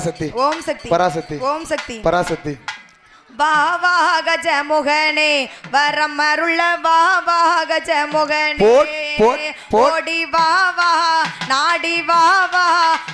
சக்தி ஓம் சக்தி பராசக்தி ஓம் சக்தி பராசக்தி வா வா கஜமுகனே வரம் அருள வா வா கஜமுகனே போட், போட், போட். ஓடி வா வா நாடி வா வா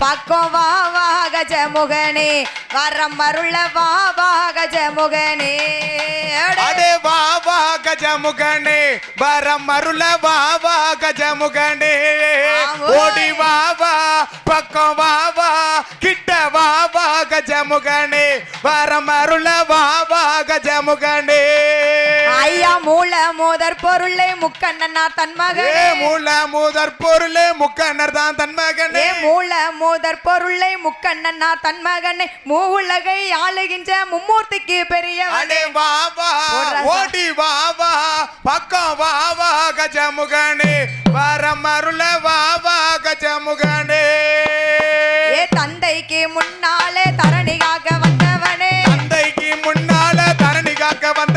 பக்கம் வா வா கஜமுகனே வரம் அருள வா வா கஜமுகனே அடே. அடே வா வா கஜமுகனே வரம் அருள வா வா கஜமுகனே. ஓடி வா வா பக்கம் வா வா கிட்ட வா வா கஜமுகனே வரம் அருள வா வா கஜமுகனே. ஐயா மூல மோதற் பொருளை முக்கண்ணனா தன் மகனே. மூல மூதற் பொருளே முக்கண்ணர் தான் தன் மகனே. மூல மோதற் பொருளை முக்கண்ணனா தன் மகனே. மூவுலகை ஆளுகின்ற மும்மூர்த்திக்கு பெரியவனே. அடே வா வா போடுறா சா. ஓடி வா வா பக்கம் வா வா கஜமுகனே. வரம் அருள வா வா கஜமுகனே acaban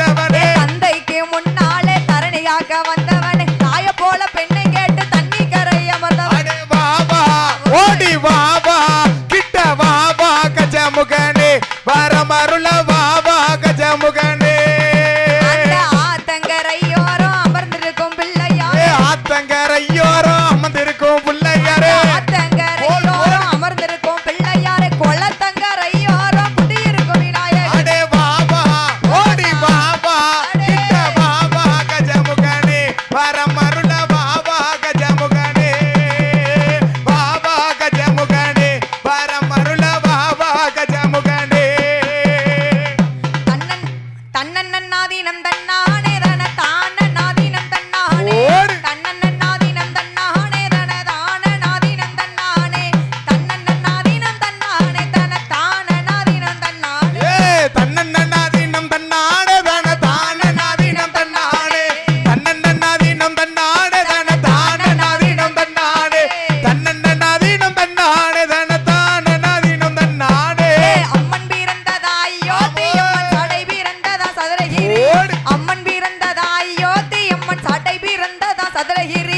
madre y